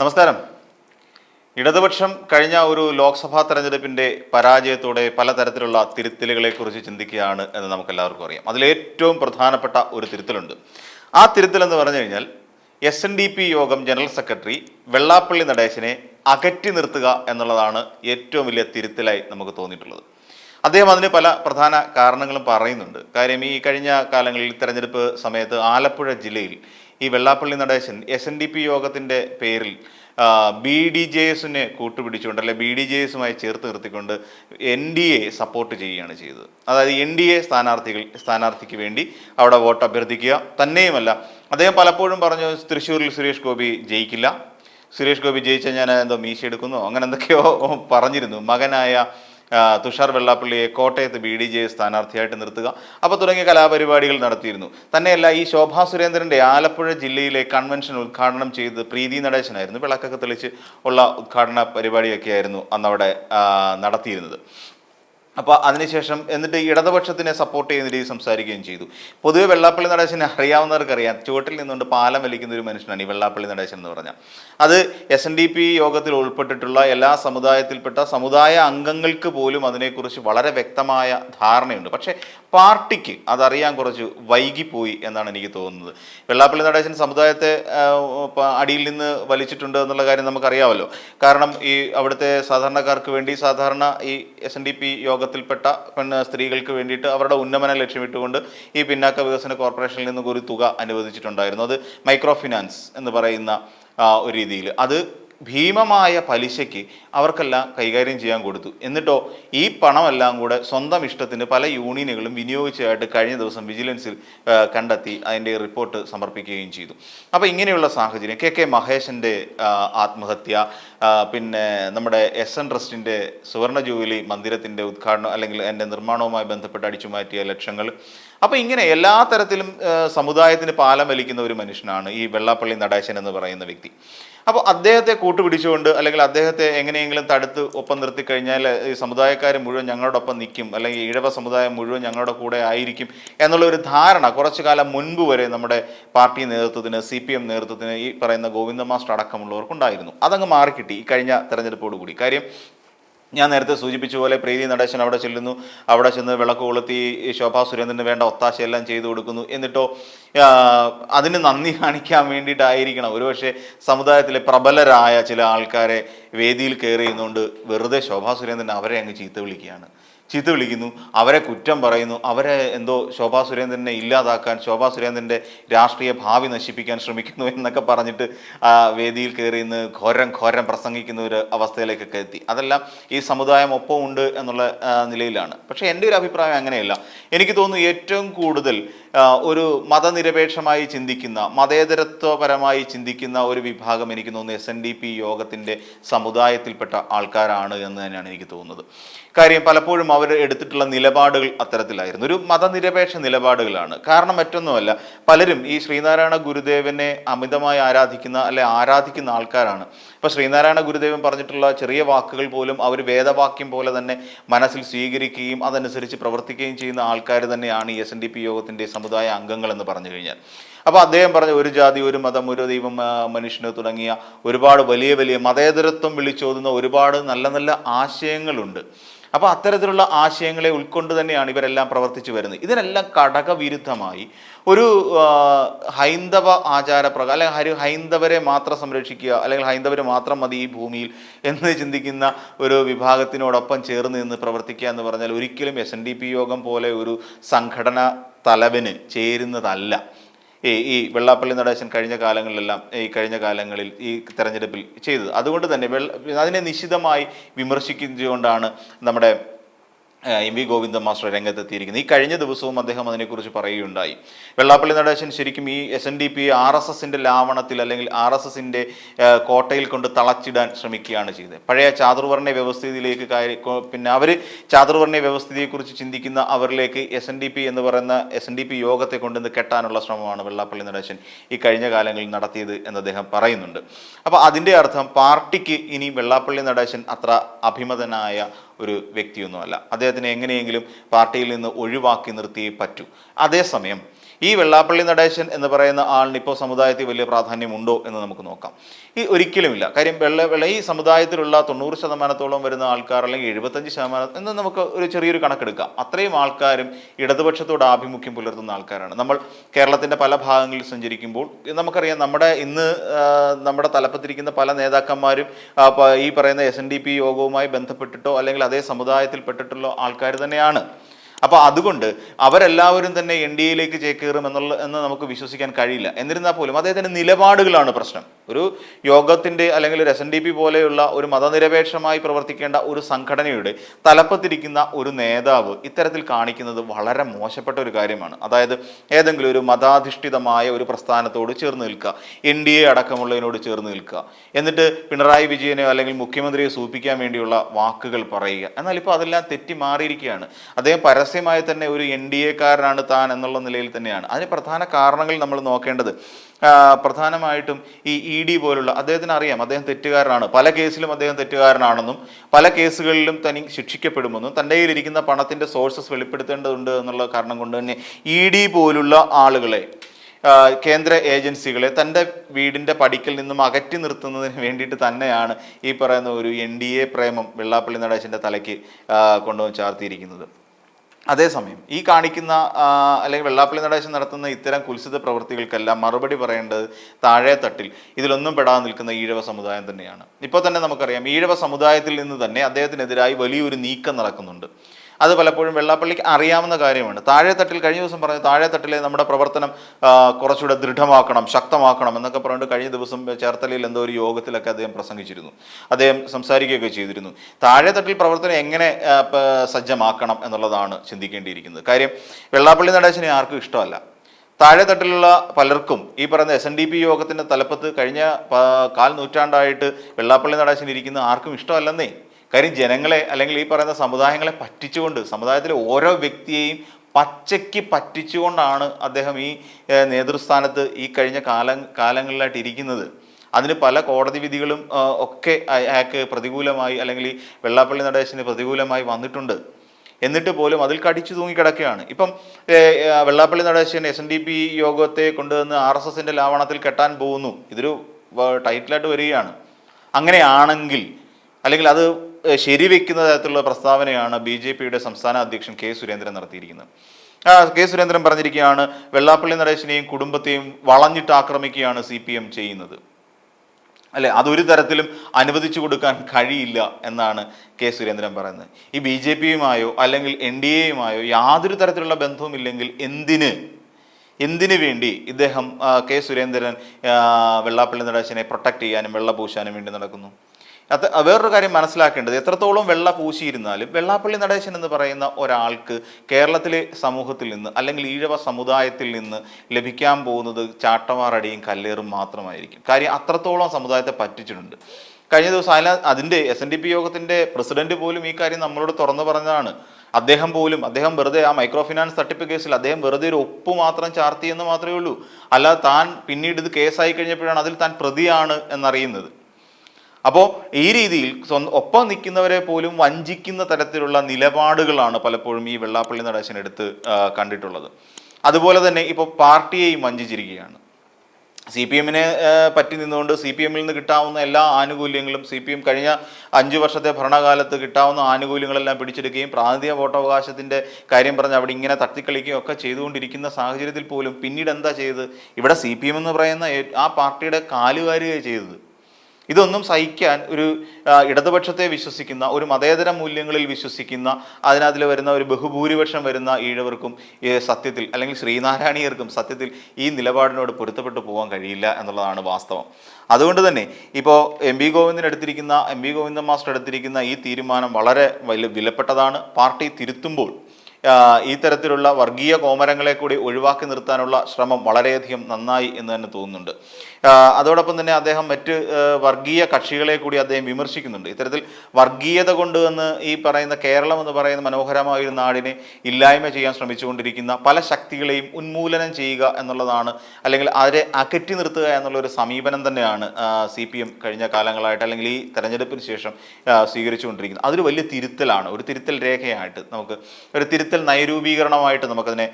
നമസ്കാരം. ഇടതുപക്ഷം കഴിഞ്ഞ ഒരു ലോക്സഭാ തെരഞ്ഞെടുപ്പിന്റെ പരാജയത്തോടെ പലതരത്തിലുള്ള തിരുത്തലുകളെ കുറിച്ച് ചിന്തിക്കുകയാണ് എന്ന് നമുക്ക് എല്ലാവർക്കും അറിയാം അതിലേറ്റവും പ്രധാനപ്പെട്ട ഒരു തിരുത്തലുണ്ട്. ആ തിരുത്തൽ എന്ന് പറഞ്ഞു കഴിഞ്ഞാൽ എസ് എൻ ഡി പി യോഗം ജനറൽ സെക്രട്ടറി വെള്ളാപ്പള്ളി നടേശനെ അകറ്റി നിർത്തുക എന്നുള്ളതാണ് ഏറ്റവും വലിയ തിരുത്തലായി നമുക്ക് തോന്നിയിട്ടുള്ളത്. അദ്ദേഹം അതിന് പല പ്രധാന കാരണങ്ങളും പറയുന്നുണ്ട്. കാര്യം ഈ കഴിഞ്ഞ കാലങ്ങളിൽ തെരഞ്ഞെടുപ്പ് സമയത്ത് ആലപ്പുഴ ജില്ലയിൽ ഈ Vellappally Natesan S N D P യോഗത്തിന്റെ പേരിൽ ബി ഡി ജെ എസിനെ കൂട്ടുപിടിച്ചുകൊണ്ട് അല്ലെ ബി ഡി ജെ എസുമായി ചേർത്ത് നിർത്തിക്കൊണ്ട് എൻ ഡി എ സപ്പോർട്ട് ചെയ്യുകയാണ് ചെയ്തത്. അതായത് എൻ ഡി എ സ്ഥാനാർത്ഥികൾ സ്ഥാനാർത്ഥിക്ക് വേണ്ടി അവിടെ വോട്ട് അഭ്യർത്ഥിക്കുക. തന്നെയുമല്ല അദ്ദേഹം പലപ്പോഴും പറഞ്ഞു തൃശ്ശൂരിൽ സുരേഷ് ഗോപി ജയിക്കില്ല. സുരേഷ് ഗോപി ജയിച്ചാൽ ഞാൻ എന്തോ മീശ എടുക്കുന്നു അങ്ങനെ എന്തൊക്കെയോ പറഞ്ഞിരുന്നു. മകനായ തുഷാർ വെള്ളാപ്പള്ളിയെ കോട്ടയത്ത് ബി ഡി ജെ സ്ഥാനാർത്ഥിയായിട്ട് നിർത്തുക. അപ്പോൾ തുടങ്ങിയ കലാപരിപാടികൾ നടത്തിയിരുന്നു. തന്നെയല്ല ഈ ശോഭാ സുരേന്ദ്രന്റെ ആലപ്പുഴ ജില്ലയിലെ കൺവെൻഷൻ ഉദ്ഘാടനം ചെയ്ത് പ്രീതി നടേശനായിരുന്നു. വിളക്കൊക്കെ തെളിച്ച് ഉള്ള ഉദ്ഘാടന പരിപാടിയൊക്കെയായിരുന്നു അന്നവിടെ നടത്തിയിരുന്നത്. അപ്പോൾ അതിനുശേഷം എന്നിട്ട് ഇടതുപക്ഷത്തിനെ സപ്പോർട്ട് ചെയ്യുന്ന രീതി സംസാരിക്കുകയും ചെയ്തു. പൊതുവെ വെള്ളാപ്പള്ളി നടേശനെ അറിയാവുന്നവർക്കറിയാം. ചുവട്ടിൽ നിന്നുകൊണ്ട് പാലം വലിക്കുന്ന ഒരു മനുഷ്യനാണ് ഈ വെള്ളാപ്പള്ളി നടേശൻ എന്ന് പറഞ്ഞാൽ. അത് എസ് എൻ ഡി പി യോഗത്തിൽ ഉൾപ്പെട്ടിട്ടുള്ള എല്ലാ സമുദായത്തിൽപ്പെട്ട സമുദായ അംഗങ്ങൾക്ക് പോലും അതിനെക്കുറിച്ച് വളരെ വ്യക്തമായ ധാരണയുണ്ട്. പക്ഷേ പാർട്ടിക്ക് അതറിയാൻ കുറച്ച് വൈകിപ്പോയി എന്നാണ് എനിക്ക് തോന്നുന്നത്. വെള്ളാപ്പള്ളി നടേശൻ സമുദായത്തെ അടിയിൽ നിന്ന് വലിച്ചിട്ടുണ്ട് എന്നുള്ള കാര്യം നമുക്കറിയാമല്ലോ. കാരണം ഈ അവിടുത്തെ സാധാരണക്കാർക്ക് വേണ്ടി സാധാരണ ഈ എസ് എൻ ഡി പി യോഗത്തിൽപ്പെട്ട പെണ്ണ് സ്ത്രീകൾക്ക് വേണ്ടിയിട്ട് അവരുടെ ഉന്നമനം ലക്ഷ്യമിട്ടുകൊണ്ട് ഈ പിന്നാക്ക വികസന കോർപ്പറേഷനിൽ നിന്ന് ഒരു തുക അനുവദിച്ചിട്ടുണ്ടായിരുന്നു. അത് മൈക്രോ ഫിനാൻസ് എന്ന് പറയുന്ന ഒരു രീതിയിൽ. അത് ഭീമമായ പലിശയ്ക്ക് അവർക്കെല്ലാം കൈകാര്യം ചെയ്യാൻ കൊടുത്തു. എന്നിട്ടോ ഈ പണമെല്ലാം കൂടെ സ്വന്തം ഇഷ്ടത്തിന് പല യൂണിയനുകളും വിനിയോഗിച്ചതായിട്ട് കഴിഞ്ഞ ദിവസം വിജിലൻസിൽ കണ്ടെത്തി അതിന്റെ റിപ്പോർട്ട് സമർപ്പിക്കുകയും ചെയ്തു. അപ്പോൾ ഇങ്ങനെയുള്ള സാഹചര്യം കെ കെ മഹേഷിന്റെ ആത്മഹത്യ പിന്നെ നമ്മുടെ എസ് എൻ ട്രസ്റ്റിന്റെ സുവർണ ജൂബിലി മന്ദിരത്തിന്റെ ഉദ്ഘാടനം അല്ലെങ്കിൽ എന്റെ നിർമ്മാണവുമായി ബന്ധപ്പെട്ട് അടിച്ചുമാറ്റിയ ലക്ഷങ്ങൾ അപ്പോൾ ഇങ്ങനെ എല്ലാ തരത്തിലും സമുദായത്തിന് പാലം വലിക്കുന്ന ഒരു മനുഷ്യനാണ് ഈ വെള്ളാപ്പള്ളി നടേശൻ എന്ന് പറയുന്ന വ്യക്തി. അപ്പോൾ അദ്ദേഹത്തെ കൂട്ടുപിടിച്ചുകൊണ്ട് അല്ലെങ്കിൽ അദ്ദേഹത്തെ എങ്ങനെയെങ്കിലും തടുത്ത് ഒപ്പം നിർത്തി കഴിഞ്ഞാൽ ഈ സമുദായക്കാർ മുഴുവൻ ഞങ്ങളോടൊപ്പം നിൽക്കും അല്ലെങ്കിൽ ഇഴവ സമുദായം മുഴുവൻ ഞങ്ങളുടെ കൂടെ ആയിരിക്കും എന്നുള്ള ഒരു ധാരണ കുറച്ചു കാലം മുൻപ് വരെ നമ്മുടെ പാർട്ടി നേതൃത്വത്തിന് സി പി എം നേതൃത്വത്തിന് ഈ പറയുന്ന ഗോവിന്ദ മാസ്റ്റർ അടക്കമുള്ളവർക്കുണ്ടായിരുന്നു. അതങ്ങ് മാറിക്കിട്ടി ഈ കഴിഞ്ഞ തെരഞ്ഞെടുപ്പോടുകൂടി. കാര്യം ഞാൻ നേരത്തെ സൂചിപ്പിച്ച പോലെ പ്രീതി നടേശൻ അവിടെ ചെല്ലുന്നു. അവിടെ ചെന്ന് വിളക്ക് കൊളുത്തി ശോഭാ സുരേന്ദ്രന് വേണ്ട ഒത്താശയെല്ലാം ചെയ്തു കൊടുക്കുന്നു. എന്നിട്ടോ അതിന് നന്ദി കാണിക്കാൻ വേണ്ടിയിട്ടായിരിക്കണം. ഒരുപക്ഷെ സമുദായത്തിലെ പ്രബലരായ ചില ആൾക്കാരെ വേദിയിൽ കയറി നിന്നുകൊണ്ട് വെറുതെ ശോഭാ സുരേന്ദ്രൻ അവരെ അങ്ങ് ചീത്ത വിളിക്കുകയാണ്. ചീത്ത വിളിക്കുന്നു അവരെ കുറ്റം പറയുന്നു അവരെ എന്തോ ശോഭാ സുരേന്ദ്രനെ ഇല്ലാതാക്കാൻ ശോഭാ സുരേന്ദ്രന്റെ രാഷ്ട്രീയ ഭാവി നശിപ്പിക്കാൻ ശ്രമിക്കുന്നു എന്നൊക്കെ പറഞ്ഞിട്ട് ആ വേദിയിൽ കയറി ഇന്ന് ഘോരം ഘോരം പ്രസംഗിക്കുന്ന ഒരു അവസ്ഥയിലേക്കൊക്കെ എത്തി. അതെല്ലാം ഈ സമുദായം ഒപ്പമുണ്ട് എന്നുള്ള നിലയിലാണ്. പക്ഷേ എന്റെ ഒരു അഭിപ്രായം അങ്ങനെയല്ല. എനിക്ക് തോന്നുന്നു ഏറ്റവും കൂടുതൽ ഒരു മതനിരപേക്ഷമായി ചിന്തിക്കുന്ന മതേതരത്വപരമായി ചിന്തിക്കുന്ന ഒരു വിഭാഗം എനിക്ക് തോന്നുന്നു എസ് എൻ ഡി പി യോഗത്തിന്റെ സമുദായത്തിൽപ്പെട്ട ആൾക്കാരാണ് എന്ന് തന്നെയാണ് എനിക്ക് തോന്നുന്നത്. കാര്യം പലപ്പോഴും അവർ എടുത്തിട്ടുള്ള നിലപാടുകൾ അത്തരത്തിലായിരുന്നു. ഒരു മതനിരപേക്ഷ നിലപാടുകളാണ്. കാരണം മറ്റൊന്നുമല്ല പലരും ഈ ശ്രീനാരായണ ഗുരുദേവനെ അമിതമായി ആരാധിക്കുന്ന അല്ലെ ആരാധിക്കുന്ന ആൾക്കാരാണ്. ഇപ്പൊ ശ്രീനാരായണ ഗുരുദേവൻ പറഞ്ഞിട്ടുള്ള ചെറിയ വാക്കുകൾ പോലും അവർ വേദവാക്യം പോലെ തന്നെ മനസ്സിൽ സ്വീകരിക്കുകയും അതനുസരിച്ച് പ്രവർത്തിക്കുകയും ചെയ്യുന്ന ആൾക്കാർ തന്നെയാണ് എസ് എൻ ഡി പി യോഗത്തിന്റെ സമുദായ അംഗങ്ങൾ എന്ന് പറഞ്ഞു കഴിഞ്ഞാൽ. അപ്പോൾ അദ്ദേഹം പറഞ്ഞ ഒരു ജാതി ഒരു മതം ഒരു ദൈവം മനുഷ്യന് തുടങ്ങിയ ഒരുപാട് വലിയ വലിയ മതേതരത്വം വിളിച്ചോതുന്ന ഒരുപാട് നല്ല നല്ല ആശയങ്ങളുണ്ട്. അപ്പോൾ അത്തരത്തിലുള്ള ആശയങ്ങളെ ഉൾക്കൊണ്ട് തന്നെയാണ് ഇവരെല്ലാം പ്രവർത്തിച്ചു വരുന്നത്. ഇതിനെല്ലാം ഘടകവിരുദ്ധമായി ഒരു ഹൈന്ദവ ആചാരപ്രകാരം അല്ലെങ്കിൽ ഹരി ഹൈന്ദവരെ മാത്രം സംരക്ഷിക്കുക അല്ലെങ്കിൽ ഹൈന്ദവരെ മാത്രം മതി ഈ ഭൂമിയിൽ എന്ന് ചിന്തിക്കുന്ന ഒരു വിഭാഗത്തിനോടൊപ്പം ചേർന്ന് നിന്ന് പ്രവർത്തിക്കുക എന്ന് പറഞ്ഞാൽ ഒരിക്കലും എസ് യോഗം പോലെ ഒരു സംഘടന തലവന് ചേരുന്നതല്ല. ഈ ഈ വെള്ളാപ്പള്ളി നടേശൻ കഴിഞ്ഞ കാലങ്ങളിലെല്ലാം ഈ കഴിഞ്ഞ കാലങ്ങളിൽ ഈ തെരഞ്ഞെടുപ്പിൽ ചെയ്തത്. അതുകൊണ്ട് തന്നെ വെള്ള അതിനെ നിശിതമായി വിമർശിക്കുന്നതുകൊണ്ടാണ് നമ്മുടെ എം വി ഗോവിന്ദ മാസ്റ്റർ രംഗത്തെത്തിയിരിക്കുന്നത് ഈ കഴിഞ്ഞ ദിവസവും അദ്ദേഹം അതിനെക്കുറിച്ച് പറയുകയുണ്ടായി. വെള്ളാപ്പള്ളി നടേശൻ ശരിക്കും ഈ S N D P R S എസിന്റെ ലാവണത്തിൽ അല്ലെങ്കിൽ ആർ എസ് എസിന്റെ കോട്ടയിൽ കൊണ്ട് തളച്ചിടാൻ ശ്രമിക്കുകയാണ് ചെയ്തത്. പഴയ ചാതുർവർണ വ്യവസ്ഥിതിയിലേക്ക് പിന്നെ അവർ ചാതുർവർണ വ്യവസ്ഥിതിയെക്കുറിച്ച് ചിന്തിക്കുന്ന അവരിലേക്ക് എസ് എൻ ഡി പി എന്ന് പറയുന്ന എസ് എൻ ഡി പി യോഗത്തെ കൊണ്ടുവന്ന് കെട്ടാനുള്ള ശ്രമമാണ് വെള്ളാപ്പള്ളി നടേശൻ ഈ കഴിഞ്ഞ കാലങ്ങളിൽ നടത്തിയത് എന്ന് അദ്ദേഹം പറയുന്നുണ്ട്. അപ്പോൾ അതിന്റെ അർത്ഥം പാർട്ടിക്ക് ഇനി വെള്ളാപ്പള്ളി നടേശൻ അത്ര അഭിമതനായ ഒരു വ്യക്തിയൊന്നുമല്ല. അദ്ദേഹത്തിനെ എങ്ങനെയെങ്കിലും പാർട്ടിയിൽ നിന്ന് ഒഴിവാക്കി നിർത്തിയേ പറ്റൂ. അതേസമയം ഈ വെള്ളാപ്പള്ളി നടേശൻ എന്ന് പറയുന്ന ആളിന് ഇപ്പോൾ സമുദായത്തിൽ വലിയ പ്രാധാന്യമുണ്ടോ എന്ന് നമുക്ക് നോക്കാം. ഈ ഒരിക്കലുമില്ല. കാര്യം വെള്ള വെള്ള ഈ സമുദായത്തിലുള്ള തൊണ്ണൂറ് ശതമാനത്തോളം വരുന്ന ആൾക്കാർ അല്ലെങ്കിൽ എഴുപത്തഞ്ച് ശതമാനം എന്ന് നമുക്ക് ഒരു ചെറിയൊരു കണക്കെടുക്കാം. അത്രയും ആൾക്കാരും ഇടതുപക്ഷത്തോട് ആഭിമുഖ്യം പുലർത്തുന്ന ആൾക്കാരാണ്. നമ്മൾ കേരളത്തിന്റെ പല ഭാഗങ്ങളിൽ സഞ്ചരിക്കുമ്പോൾ നമുക്കറിയാം നമ്മുടെ ഇന്ന് നമ്മുടെ തലപ്പത്തിരിക്കുന്ന പല നേതാക്കന്മാരും ഈ പറയുന്ന എസ് എൻ ഡി പി യോഗവുമായി ബന്ധപ്പെട്ടിട്ടോ അല്ലെങ്കിൽ അതേ സമുദായത്തിൽപ്പെട്ടിട്ടുള്ള ആൾക്കാർ തന്നെയാണ്. അപ്പോൾ അതുകൊണ്ട് അവരെല്ലാവരും തന്നെ എൻ ഡി എയിലേക്ക് ചേക്കേറും എന്നുള്ള എന്ന് നമുക്ക് വിശ്വസിക്കാൻ കഴിയില്ല. എന്നിരുന്നാൽ പോലും അദ്ദേഹത്തിന്റെ നിലപാടുകളാണ് പ്രശ്നം. ഒരു യോഗത്തിന്റെ അല്ലെങ്കിൽ ഒരു എസ് എൻ ഡി പി പോലെയുള്ള ഒരു മതനിരപേക്ഷമായി പ്രവർത്തിക്കേണ്ട ഒരു സംഘടനയുടെ തലപ്പത്തിരിക്കുന്ന ഒരു നേതാവ് ഇത്തരത്തിൽ കാണിക്കുന്നത് വളരെ മോശപ്പെട്ട ഒരു കാര്യമാണ്. അതായത് ഏതെങ്കിലും ഒരു മതാധിഷ്ഠിതമായ ഒരു പ്രസ്ഥാനത്തോട് ചേർന്ന് നിൽക്കുക. എൻ ഡി എ അടക്കമുള്ളതിനോട് ചേർന്ന് നിൽക്കുക. എന്നിട്ട് പിണറായി വിജയനെയോ അല്ലെങ്കിൽ മുഖ്യമന്ത്രിയെ സൂപ്പിക്കാൻ വേണ്ടിയുള്ള വാക്കുകൾ പറയുക. എന്നാൽ ഇപ്പോൾ അതെല്ലാം തെറ്റി മാറിയിരിക്കുകയാണ് അദ്ദേഹം പരസ്യമായി തന്നെ ഒരു എൻ ഡി എക്കാരനാണ് താൻ എന്നുള്ള നിലയിൽ തന്നെയാണ്. അതിന് പ്രധാന കാരണങ്ങൾ നമ്മൾ നോക്കേണ്ടത്. പ്രധാനമായിട്ടും ഈ ഇ ഡി പോലുള്ള അദ്ദേഹത്തിന് അറിയാം അദ്ദേഹം തെറ്റുകാരനാണ്. പല കേസിലും അദ്ദേഹം തെറ്റുകാരനാണെന്നും പല കേസുകളിലും തനി ശിക്ഷിക്കപ്പെടുമെന്നും തന്റെ കയ്യിലിരിക്കുന്ന പണത്തിന്റെ സോഴ്സസ് വെളിപ്പെടുത്തേണ്ടതുണ്ട് എന്നുള്ള കാരണം കൊണ്ട് തന്നെ ഇ ഡി പോലുള്ള ആളുകളെ കേന്ദ്ര ഏജൻസികളെ തന്റെ വീടിന്റെ പടിക്കൽ നിന്നും അകറ്റി നിർത്തുന്നതിന് വേണ്ടിയിട്ട് തന്നെയാണ് ഈ പറയുന്ന ഒരു എൻ ഡി എ പ്രേമം വെള്ളാപ്പള്ളി നടേശന്റെ തലയ്ക്ക് കൊണ്ടുവന്ന് ചാർത്തിയിരിക്കുന്നത്. അതേസമയം ഈ കാണിക്കുന്ന അല്ലെങ്കിൽ വെള്ളാപ്പള്ളി നടേശൻ നടത്തുന്ന ഇത്തരം കുൽസിത പ്രവൃത്തികൾക്കെല്ലാം മറുപടി പറയേണ്ടത് താഴെ തട്ടിൽ ഇതിലൊന്നും പെടാതെ നിൽക്കുന്ന ഈഴവ സമുദായം തന്നെയാണ്. ഇപ്പോൾ തന്നെ നമുക്കറിയാം ഈഴവ സമുദായത്തിൽ നിന്ന് തന്നെ അദ്ദേഹത്തിനെതിരായി വലിയൊരു നീക്കം നടക്കുന്നുണ്ട്. അത് പലപ്പോഴും വെള്ളാപ്പള്ളിക്ക് അറിയാവുന്ന കാര്യമാണ്. താഴെ തട്ടിൽ കഴിഞ്ഞ ദിവസം പറഞ്ഞു താഴെ തട്ടിലെ നമ്മുടെ പ്രവർത്തനം കുറച്ചുകൂടെ ദൃഢമാക്കണം ശക്തമാക്കണം എന്നൊക്കെ പറഞ്ഞിട്ട് കഴിഞ്ഞ ദിവസം ചേർത്തലയിൽ എന്തോ ഒരു യോഗത്തിലൊക്കെ അദ്ദേഹം പ്രസംഗിച്ചിരുന്നു. അദ്ദേഹം സംസാരിക്കുകയൊക്കെ ചെയ്തിരുന്നു. താഴെ തട്ടിൽ പ്രവർത്തനം എങ്ങനെ സജ്ജമാക്കണം എന്നുള്ളതാണ് ചിന്തിക്കേണ്ടിയിരിക്കുന്നത്. കാര്യം വെള്ളാപ്പള്ളി നടേശനെ ആർക്കും ഇഷ്ടമല്ല. താഴെ തട്ടിലുള്ള പലർക്കും ഈ പറയുന്ന എസ് എൻ ഡി പി യോഗത്തിന്റെ തലപ്പത്ത് കഴിഞ്ഞ കാൽ നൂറ്റാണ്ടായിട്ട് വെള്ളാപ്പള്ളി നടേശൻ ഇരിക്കുന്ന ആർക്കും ഇഷ്ടമല്ലെന്നേ. കാര്യം ജനങ്ങളെ അല്ലെങ്കിൽ ഈ പറയുന്ന സമുദായങ്ങളെ പറ്റിച്ചുകൊണ്ട് സമുദായത്തിലെ ഓരോ വ്യക്തിയെയും പച്ചയ്ക്ക് പറ്റിച്ചുകൊണ്ടാണ് അദ്ദേഹം ഈ നേതൃസ്ഥാനത്ത് ഈ കഴിഞ്ഞ കാലം കാലങ്ങളിലായിട്ട് ഇരിക്കുന്നത്. അതിന് പല കോടതി വിധികളും ഒക്കെ അയ- അയാൾക്ക് പ്രതികൂലമായി അല്ലെങ്കിൽ വെള്ളാപ്പള്ളി നടേശന് പ്രതികൂലമായി വന്നിട്ടുണ്ട്. എന്നിട്ട് പോലും അതിൽ കടിച്ചു തൂങ്ങിക്കിടക്കുകയാണ് ഇപ്പം Vellappally Natesan S N D P യോഗത്തെ കൊണ്ടുവന്ന് ആർ എസ് എസിന്റെ ലാവണത്തിൽ കെട്ടാൻ പോകുന്നു. ഇതൊരു ടൈറ്റിലായിട്ട് വരികയാണ്. അങ്ങനെയാണെങ്കിൽ അല്ലെങ്കിൽ അത് ശരിവെക്കുന്ന തരത്തിലുള്ള പ്രസ്താവനയാണ് ബി ജെ പിയുടെ സംസ്ഥാന അധ്യക്ഷൻ കെ സുരേന്ദ്രൻ നടത്തിയിരിക്കുന്നത്. കെ സുരേന്ദ്രൻ പറഞ്ഞിരിക്കുകയാണ് വെള്ളാപ്പള്ളി നടേശനെയും കുടുംബത്തെയും വളഞ്ഞിട്ട് ആക്രമിക്കുകയാണ് സി പി എം ചെയ്യുന്നത്. അല്ലെ? അതൊരു തരത്തിലും അനുവദിച്ചു കൊടുക്കാൻ കഴിയില്ല എന്നാണ് കെ സുരേന്ദ്രൻ പറയുന്നത്. ഈ ബി ജെ പിയുമായോ അല്ലെങ്കിൽ എൻ ഡി എയുമായോ യാതൊരു തരത്തിലുള്ള ബന്ധവുമില്ലെങ്കിൽ എന്തിന്? എന്തിനു വേണ്ടി ഇദ്ദേഹം കെ സുരേന്ദ്രൻ വെള്ളാപ്പള്ളി നടേശനെ പ്രൊട്ടക്ട് ചെയ്യാനും വെള്ള പൂശാനും വേണ്ടി നടക്കുന്നു? അത് വേറൊരു കാര്യം മനസ്സിലാക്കേണ്ടത് എത്രത്തോളം വെള്ള പൂശിയിരുന്നാലും വെള്ളാപ്പള്ളി നടേശൻ എന്ന് പറയുന്ന ഒരാൾക്ക് കേരളത്തിലെ സമൂഹത്തിൽ നിന്ന് അല്ലെങ്കിൽ ഈഴവ സമുദായത്തിൽ നിന്ന് ലഭിക്കാൻ പോകുന്നത് ചാട്ടവാറടിയും കല്ലേറും മാത്രമായിരിക്കും. കാര്യം അത്രത്തോളം സമുദായത്തെ പറ്റിച്ചിട്ടുണ്ട്. കഴിഞ്ഞ ദിവസം അതിൽ അതിന്റെ എസ് എൻ ഡി പി യോഗത്തിന്റെ പ്രസിഡന്റ് പോലും ഈ കാര്യം നമ്മളോട് തുറന്നു പറഞ്ഞതാണ്. അദ്ദേഹം പോലും അദ്ദേഹം വെറുതെ ആ മൈക്രോ ഫിനാൻസ് തട്ടിപ്പ് കേസിൽ അദ്ദേഹം വെറുതെ ഒരു ഒപ്പ് മാത്രം ചാർത്തി എന്ന് മാത്രമേ ഉള്ളൂ. അല്ലാതെ താൻ പിന്നീട് ഇത് കേസായി കഴിഞ്ഞപ്പോഴാണ് അതിൽ താൻ പ്രതിയാണ് എന്നറിയുന്നത്. അപ്പോൾ ഈ രീതിയിൽ ഒപ്പം നിൽക്കുന്നവരെ പോലും വഞ്ചിക്കുന്ന തരത്തിലുള്ള നിലപാടുകളാണ് പലപ്പോഴും ഈ വെള്ളാപ്പള്ളി നടേശൻ എടുത്ത് കണ്ടിട്ടുള്ളത്. അതുപോലെ തന്നെ ഇപ്പോൾ പാർട്ടിയെയും വഞ്ചിച്ചിരിക്കുകയാണ്. സി പി എമ്മിനെ പറ്റി നിന്നുകൊണ്ട് സി പി എമ്മിൽ നിന്ന് കിട്ടാവുന്ന എല്ലാ ആനുകൂല്യങ്ങളും സി പി എം കഴിഞ്ഞ അഞ്ച് വർഷത്തെ ഭരണകാലത്ത് കിട്ടാവുന്ന ആനുകൂല്യങ്ങളെല്ലാം പിടിച്ചെടുക്കുകയും പ്രാദേശിക വോട്ടവകാശത്തിന്റെ കാര്യം പറഞ്ഞ് അവിടെ ഇങ്ങനെ തട്ടിക്കളിക്കുകയും ഒക്കെ ചെയ്തുകൊണ്ടിരിക്കുന്ന സാഹചര്യത്തിൽ പോലും പിന്നീട് എന്താ ചെയ്തത്? ഇവിടെ സി പി എം എന്ന് പറയുന്ന ആ പാർട്ടിയുടെ കാലുവാരുകയാണ് ചെയ്തത്. ഇതൊന്നും സഹിക്കാൻ ഒരു ഇടതുപക്ഷത്തെ വിശ്വസിക്കുന്ന ഒരു മതേതര മൂല്യങ്ങളിൽ വിശ്വസിക്കുന്ന അതിനകത്തിൽ വരുന്ന ഒരു ബഹുഭൂരിപക്ഷം വരുന്ന ഈഴവർക്കും സത്യത്തിൽ അല്ലെങ്കിൽ ശ്രീനാരായണീയർക്കും സത്യത്തിൽ ഈ നിലപാടിനോട് പൊരുത്തപ്പെട്ടു പോകാൻ കഴിയില്ല എന്നുള്ളതാണ് വാസ്തവം. അതുകൊണ്ട് തന്നെ ഇപ്പോൾ എം വി ഗോവിന്ദൻ എടുത്തിരിക്കുന്ന എം വി ഗോവിന്ദൻ മാസ്റ്റർ എടുത്തിരിക്കുന്ന ഈ തീരുമാനം വളരെ വലിയ വിലപ്പെട്ടതാണ്. പാർട്ടി തിരുത്തുമ്പോൾ ഈ തരത്തിലുള്ള വർഗീയ കോമരങ്ങളെ കൂടി ഒഴിവാക്കി നിർത്താനുള്ള ശ്രമം വളരെയധികം നന്നായി എന്ന് തന്നെ തോന്നുന്നുണ്ട്. അതോടൊപ്പം തന്നെ അദ്ദേഹം മറ്റ് വർഗീയ കക്ഷികളെ കൂടി അദ്ദേഹം വിമർശിക്കുന്നുണ്ട്. ഇത്തരത്തിൽ വർഗീയത കൊണ്ടുവന്ന് ഈ പറയുന്ന കേരളം എന്ന് പറയുന്ന മനോഹരമായ ഒരു നാടിനെ ഇല്ലായ്മ ചെയ്യാൻ ശ്രമിച്ചുകൊണ്ടിരിക്കുന്ന പല ശക്തികളെയും ഉന്മൂലനം ചെയ്യുക എന്നുള്ളതാണ് അല്ലെങ്കിൽ അവരെ അകറ്റി നിർത്തുക എന്നുള്ള ഒരു സമീപനം തന്നെയാണ് സി പി എം കഴിഞ്ഞ കാലങ്ങളായിട്ട് അല്ലെങ്കിൽ ഈ തെരഞ്ഞെടുപ്പിന് ശേഷം സ്വീകരിച്ചുകൊണ്ടിരിക്കുന്നത്. അതൊരു വലിയ തിരുത്തലാണ് ഒരു തിരുത്തൽ രേഖയായിട്ട് നമുക്ക് ഒരു തിരുത്തൽ നയരൂപീകരണമായിട്ട് നമുക്കതിനെ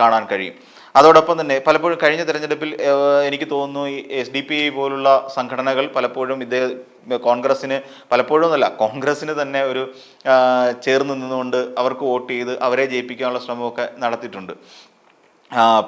കാണാൻ കഴിയും. അതോടൊപ്പം തന്നെ പലപ്പോഴും കഴിഞ്ഞ തെരഞ്ഞെടുപ്പിൽ എനിക്ക് തോന്നുന്നു ഈ എസ് ഡി പി ഐ പോലുള്ള സംഘടനകൾ പലപ്പോഴും ഇതേ കോൺഗ്രസിന് പലപ്പോഴും അല്ല കോൺഗ്രസ്സിന് തന്നെ ഒരു ചേർന്ന് നിന്നുകൊണ്ട് അവർക്ക് വോട്ട് ചെയ്ത് അവരെ ജയിപ്പിക്കാനുള്ള ശ്രമമൊക്കെ നടത്തിയിട്ടുണ്ട്.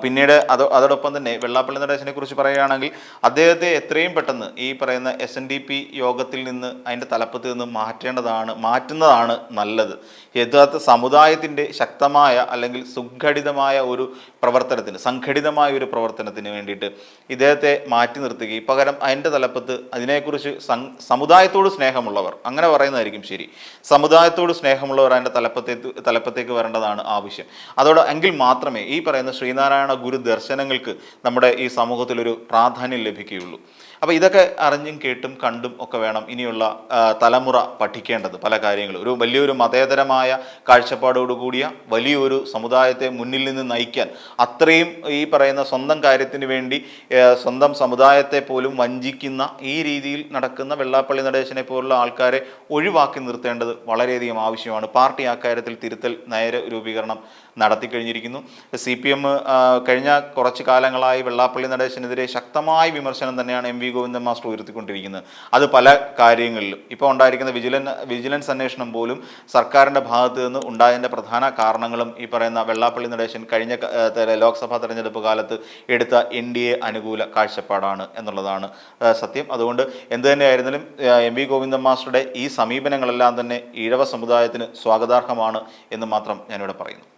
പിന്നീട് അത് അതോടൊപ്പം തന്നെ വെള്ളാപ്പള്ളി നടേശനെ കുറിച്ച് പറയുകയാണെങ്കിൽ അദ്ദേഹത്തെ എത്രയും പെട്ടെന്ന് ഈ പറയുന്ന എസ് എൻ ഡി പി യോഗത്തിൽ നിന്ന് അതിന്റെ തലപ്പത്ത് നിന്ന് മാറ്റേണ്ടതാണ് മാറ്റുന്നതാണ് നല്ലത്. യഥാർത്ഥ സമുദായത്തിന്റെ ശക്തമായ അല്ലെങ്കിൽ സുഘടിതമായ ഒരു പ്രവർത്തനത്തിന് സംഘടിതമായ ഒരു പ്രവർത്തനത്തിന് വേണ്ടിയിട്ട് ഇദ്ദേഹത്തെ മാറ്റി നിർത്തുകയും പകരം അതിന്റെ തലപ്പത്ത് അതിനെക്കുറിച്ച് സമുദായത്തോട് സ്നേഹമുള്ളവർ അങ്ങനെ പറയുന്നതായിരിക്കും ശരി. സമുദായത്തോട് സ്നേഹമുള്ളവർ അതിന്റെ തലപ്പത്തേക്ക് തലപ്പത്തേക്ക് വരേണ്ടതാണ് ആവശ്യം. അതോടെ എങ്കിൽ മാത്രമേ ഈ പറയുന്ന ശ്രീനാരായണ ഗുരു ദർശനങ്ങൾക്ക് നമ്മുടെ ഈ സമൂഹത്തിലൊരു പ്രാധാന്യം ലഭിക്കുകയുള്ളൂ. അപ്പോൾ ഇതൊക്കെ അറിഞ്ഞും കേട്ടും കണ്ടും ഒക്കെ വേണം ഇനിയുള്ള തലമുറ പഠിക്കേണ്ടത് പല കാര്യങ്ങളും ഒരു വലിയൊരു മതേതരമായ കാഴ്ചപ്പാടോടുകൂടിയ വലിയൊരു സമുദായത്തെ മുന്നിൽ നിന്ന് നയിക്കാൻ അത്രയും ഈ പറയുന്ന സ്വന്തം കാര്യത്തിന് വേണ്ടി സ്വന്തം സമുദായത്തെ പോലും വഞ്ചിക്കുന്ന ഈ രീതിയിൽ നടക്കുന്ന വെള്ളാപ്പള്ളി നടേശനെ പോലുള്ള ആൾക്കാരെ ഒഴിവാക്കി നിർത്തേണ്ടത് വളരെയധികം ആവശ്യമാണ്. പാർട്ടി അക്കാര്യത്തിൽ തിരുത്തൽ നയര രൂപീകരണം നടത്തി കഴിഞ്ഞിരിക്കുന്നു. സി പി എം കഴിഞ്ഞ കുറച്ച് കാലങ്ങളായി വെള്ളാപ്പള്ളി നടേശനെതിരെ ശക്തമായ വിമർശനം തന്നെയാണ് എം വി ഗോവിന്ദൻ മാസ്റ്റർ ഉയർത്തിക്കൊണ്ടിരിക്കുന്നത്. അത് പല കാര്യങ്ങളിലും ഇപ്പോൾ ഉണ്ടായിരിക്കുന്ന വിജിലൻ വിജിലൻസ് അന്വേഷണം പോലും സർക്കാരിന്റെ ഭാഗത്ത് നിന്ന് ഉണ്ടായതിന്റെ പ്രധാന കാരണങ്ങളും ഈ പറയുന്ന വെള്ളാപ്പള്ളി നടേശൻ കഴിഞ്ഞ ലോക്സഭാ തെരഞ്ഞെടുപ്പ് കാലത്ത് എടുത്ത എൻ ഡി എ അനുകൂല കാഴ്ചപ്പാടാണ് എന്നുള്ളതാണ് സത്യം. അതുകൊണ്ട് എന്ത് തന്നെയായിരുന്നാലും എം വി ഗോവിന്ദൻ മാസ്റ്ററുടെ ഈ സമീപനങ്ങളെല്ലാം തന്നെ ഈഴവ സമുദായത്തിന് സ്വാഗതാർഹമാണ് എന്ന് മാത്രം ഞാനിവിടെ പറയുന്നു.